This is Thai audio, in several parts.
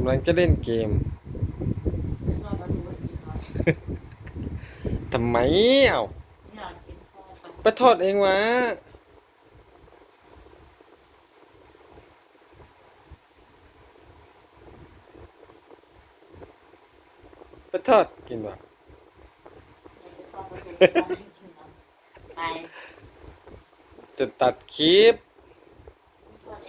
กำลังจะเล่นเกมไม่ชอบประตูไอ้กินน้อยทำไมเอ้าอยากกินพ่อไปไปทอดเองวะไปทอดกินวะอยากกินพ่อประตูไปกินน้ำไปจะตัดคลิป ทอด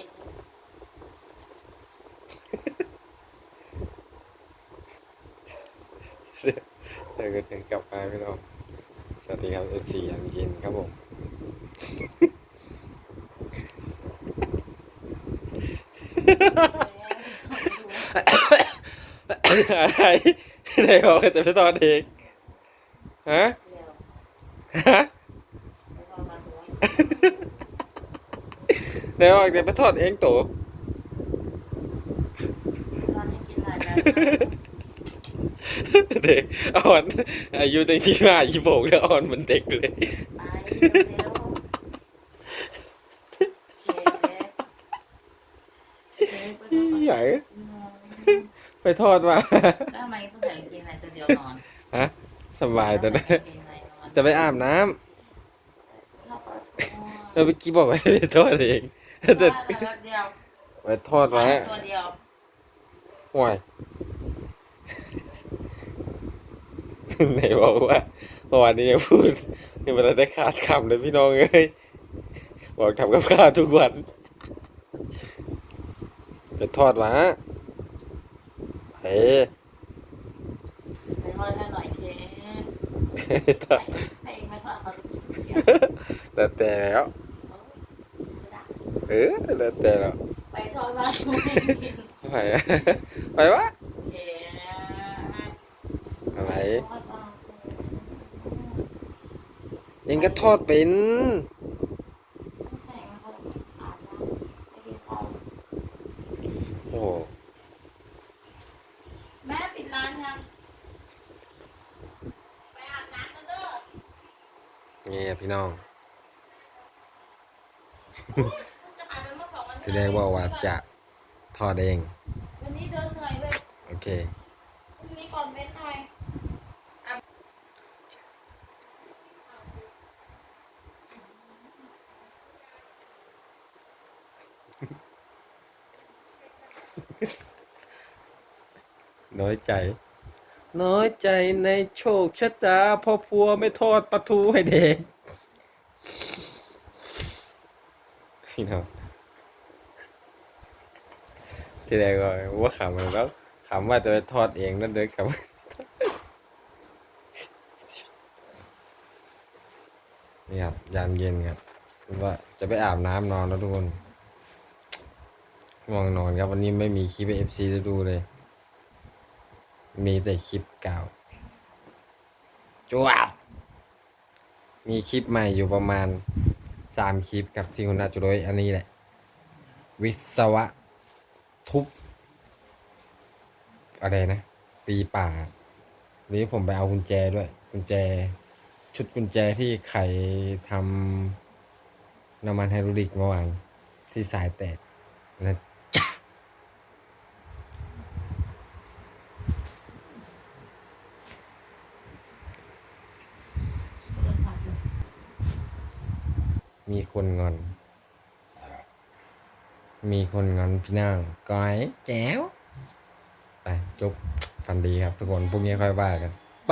เองเดี๋ยวก็ถึงกลับมาพี่น้องสวัสดีครับเอซียามเย็นครับผมอะไรไหนบอกว่าจะไปทอดเองฮะฮะไม่ชอบประตูไหนบอกจะไปทอดเองโตทอด เด็กอ่อน อายุตั้งที่มายี่โบกแล้วอ่อนเหมือนเด็กเลย ไปเร็วๆโอเคโอเคไปทอดใหญ่ไปทอดมาแล้วทำไมต้องใส่กางเกงในตัวเดียวนอนฮะสบายตอนนั้นใส่กางเกงในนอนจะไปอาบน้ชอบประตูำแล้วเมื่อกี้บอกว่าจะไปทอดเองว่าแต่แต่แป๊บเดียวไปทอดมาตัวเดียวห่วย ไหนบอกว่าเมื่อวานนี้ยังพูดยังไม่ได้ขาดคำเลยพี่น้องเอ้ยบอกทำกับข้าวทุกวันไปทอดมาไปไปทอดให้หน่อยเคทอดให้เองไม่ทอดเขาจะกินเดียวแล้วแต่แล้วเออแล้วแต่แล้วไปทอดบ้านกูไม่กินไปอะไปวะเคอะไร ทอดบ้านกูยังก็ทอดเป็นแข่งเขาอาบน้ำไปกินข้าวโอ้โหแม่ปิดร้านยังไปอาบน้ำกันเด้อเงี้ยพี่น้องจะหาเงินมาสองวันที่แรกว่าว่าจะทอดเอง วันนี้เดินเหนื่อยเลยโอเคพรุ่งนี้ก่อนเว้นหน่อย น้อยใจ น้อยใจในโชคชะตาเพ่อพัวไม่ทอดปลาทูให้เด็กพี่น้องที่แรกก็ว่าขำมันแล้วขำว่าจะไปทอดเองนั่นเด้อครับนี่ครับยามเย็นครับว่าจะไปอาบน้ำนอนแล้วทุกคน ง่วงนอนครับ วันนี้ไม่มีคลิปเอฟซีจะดูเลย มีแต่คลิปเก่าจวดมีคลิปใหม่อยู่ประมาณสามคลิปครับที่คุณอาจุโรยอันนี้แหละ วิศวะทุบอะไรนะตีป่าวันนี้ผมไปเอากุญแจด้วย กุญแจ ชุดกุญแจที่ไขทำน้ำมันไฮดรอลิกเมื่อวานที่สายแตกนะจ๊ะ มีคนงอน มีคนงอนพี่นางก้อยแจ๋วไปจบกันดีครับทุกคนพรุ่งนี้ค่อยว่ากัน ไป